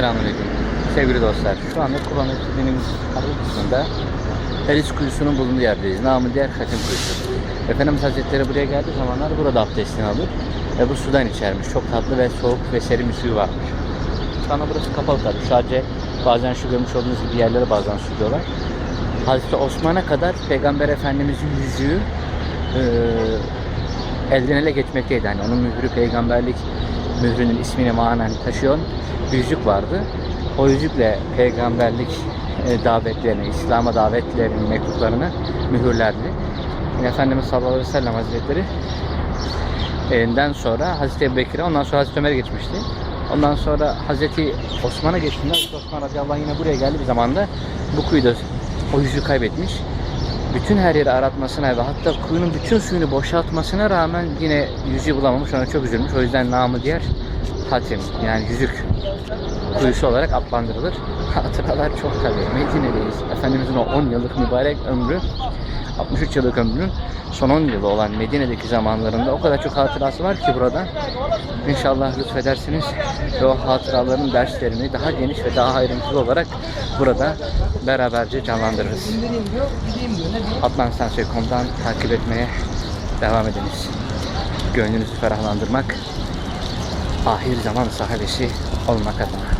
Selamünaleyküm sevgili dostlar. Şu anda kullanmak istediğimiz arka kısmında Elis kuyusunun bulunduğu yerdeyiz. Namı diğer Hatim kuyusu. Efendimiz Hazretleri buraya geldiği zamanlar burada abdestini alır ve bu sudan içermiş. Çok tatlı ve soğuk ve serin bir suyu varmış. Şu anda burası kapalı tabii. Sadece bazen şu görmüş olduğunuz gibi yerlere bazen sürüyorlar. Hazreti Osman'a kadar Peygamber Efendimizin yüzüğü eee elden ele geçmekteydi. Yani onun mührü peygamberlik mührünün ismini manen taşıyan bir yüzük vardı. O yüzükle peygamberlik e, davetlerini, İslam'a davetlerinin mektuplarını mühürlerdi. Yine Efendimiz sallallahu aleyhi ve sellem hazretleri elinden sonra Hazreti Ebu Bekir'e ondan sonra Hazreti Ömer'e geçmişti. Ondan sonra Hazreti Osman'a geçtiğinde Hazreti Osman radıyallahu anh yine buraya geldi bir zamanda bu kuyuda o yüzüğü kaybetmiş bütün her yeri aratmasına ve hatta kuyunun bütün suyunu boşaltmasına rağmen yine yüzüğü bulamamış. Ona çok üzülmüş. O yüzden namı diğer Hatim yani yüzük kuyusu olarak adlandırılır. Hatıralar çok tabii. Medine'deyiz. Efendimizin o 10 yıllık mübarek ömrü 63 yıllık ömrünün son 10 yılı olan Medine'deki zamanlarında o kadar çok hatırası var ki burada. İnşallah lütfedersiniz ve o hatıraların derslerini daha geniş ve daha ayrıntılı olarak burada beraberce canlandırırız. Atlansansoy.com'dan takip etmeye devam ediniz. Gönlünüzü ferahlandırmak, ahir zaman sahibesi olmak adına.